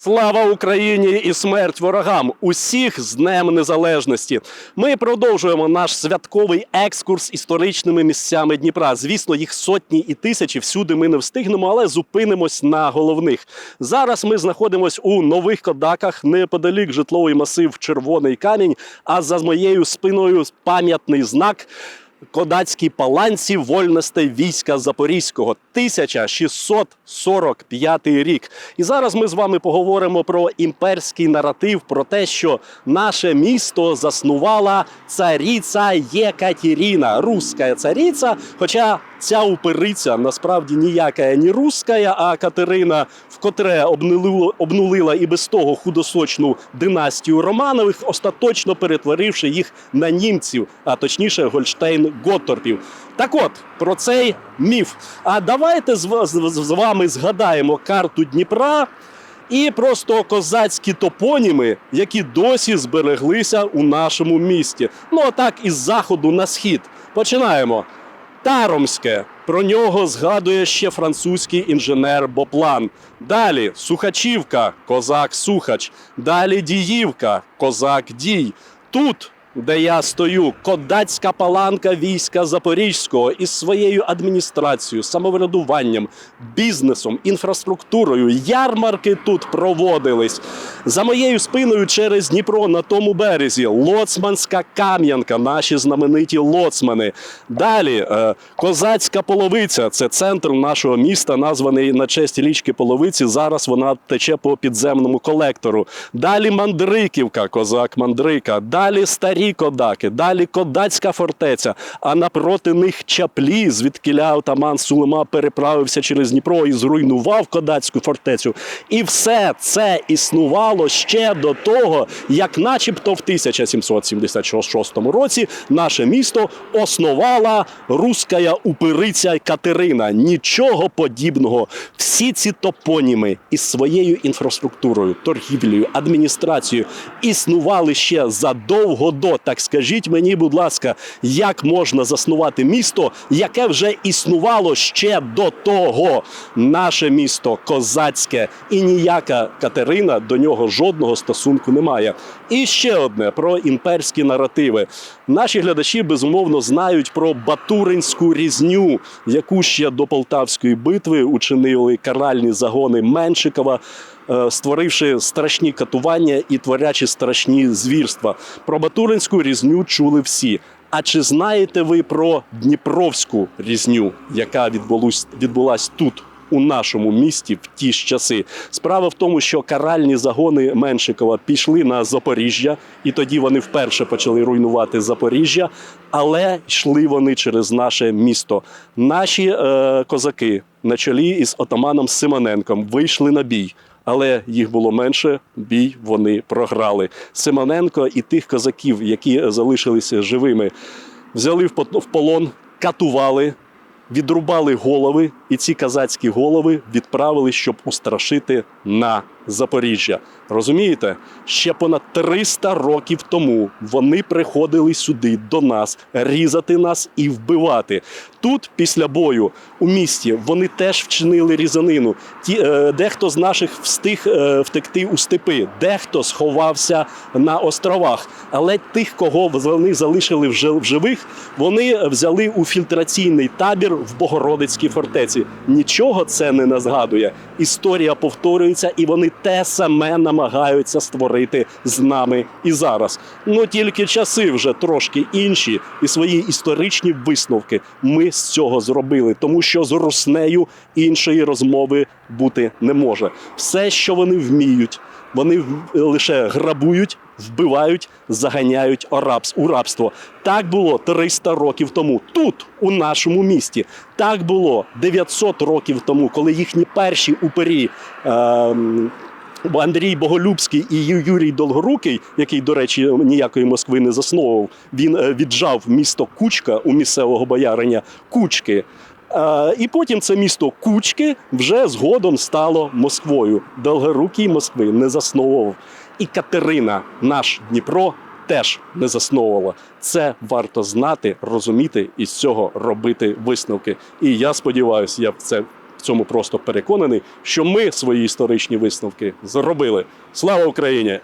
Слава Україні і смерть ворогам! Усіх з Днем Незалежності. Ми продовжуємо наш святковий екскурс історичними місцями Дніпра. Звісно, їх сотні і тисячі. Всюди ми не встигнемо, але зупинимось на головних. Зараз ми знаходимось у нових кодаках, неподалік житловий масив Червоний камінь. А за моєю спиною пам'ятний знак. Кодацькій паланці вольностей війська Запорізького 1645 рік. І зараз ми з вами поговоримо про імперський наратив, про те, що наше місто заснувала царіця Єкатеріна, руська царіця. Хоча ця упириця насправді ніяка не руська, а Катерина, вкотре обнулила, обнулила і без того худосочну династію Романових, остаточно перетворивши їх на німців, а точніше Гольштейн Готторпів. Так от про цей міф. А давайте з, з, з вами згадаємо карту Дніпра. І просто козацькі топоніми, які досі збереглися у нашому місті. Ну а так із заходу на схід. Починаємо. Таромське. Про нього згадує ще французький інженер Боплан. Далі Сухачівка, козак Сухач. Далі Діївка, козак Дій. Тут, де я стою, кодацька паланка війська Запорізького із своєю адміністрацією, самоврядуванням, бізнесом, інфраструктурою. Ярмарки тут проводились. За моєю спиною через Дніпро на тому березі Лоцманська Кам'янка, наші знамениті лоцмани. Далі е, Козацька половиця це центр нашого міста, названий на честь річки Половиці. Зараз вона тече по підземному колектору. Далі Мандриківка, козак Мандрика. Далі старі кодаки, далі Кодацька фортеця. А напроти них чаплі, звідкиля отаман Сулема переправився через Дніпро і зруйнував Кодацьку фортецю. І все це існувало ще до того, як, начебто, в 1776 році наше місто основала руська упириця Катерина. Нічого подібного. Всі ці топоніми із своєю інфраструктурою, торгівлею, адміністрацією існували ще задовго до. Так скажіть мені, будь ласка, як можна заснувати місто, яке вже існувало ще до того? Наше місто козацьке, і ніяка Катерина до нього жодного стосунку не має. І ще одне про імперські наративи. Наші глядачі безумовно знають про Батуринську різню, яку ще до Полтавської битви учинили каральні загони Меншикова. Е, Створивши страшні катування і творячи страшні звірства, про Батуринську різню чули всі. А чи знаєте ви про Дніпровську різню, яка відбулась, відбулась тут, у нашому місті в ті ж часи? Справа в тому, що каральні загони Меншикова пішли на Запоріжжя, і тоді вони вперше почали руйнувати Запоріжжя, але йшли вони через наше місто. Наші е, козаки на чолі із отаманом Симоненком вийшли на бій. Але їх було менше, бій вони програли. Симоненко і тих козаків, які залишилися живими, взяли в полон, катували, відрубали голови, і ці казацькі голови відправили, щоб устрашити на Запоріжжя. Розумієте? Ще понад 300 років тому вони приходили сюди до нас різати нас і вбивати. Тут, після бою у місті, вони теж вчинили різанину. Ті, е, дехто з наших встиг е, втекти у степи, дехто сховався на островах. Але тих, кого вони залишили в живих, вони взяли у фільтраційний табір в Богородицькій фортеці. Нічого це не назгадує. Історія повторюється, і вони те саме намагаються створити з нами і зараз. Ну тільки часи вже трошки інші, і свої історичні висновки ми з цього зробили, тому що з руснею іншої розмови бути не може. Все, що вони вміють, вони лише грабують, вбивають, заганяють рабс- у рабство. Так було 300 років тому, тут, у нашому місті. Так було 900 років тому, коли їхні перші упері. Бо Андрій Боголюбський і Юрій Долгорукий, який, до речі, ніякої Москви не засновував, він е, віджав місто Кучка у місцевого бояриня Кучки. Е, І потім це місто Кучки вже згодом стало Москвою. Долгорукий Москви не засновував. І Катерина, наш Дніпро, теж не засновувала. Це варто знати, розуміти і з цього робити висновки. І я сподіваюся, я це в цьому просто переконаний, що ми свої історичні висновки зробили. Слава Україні!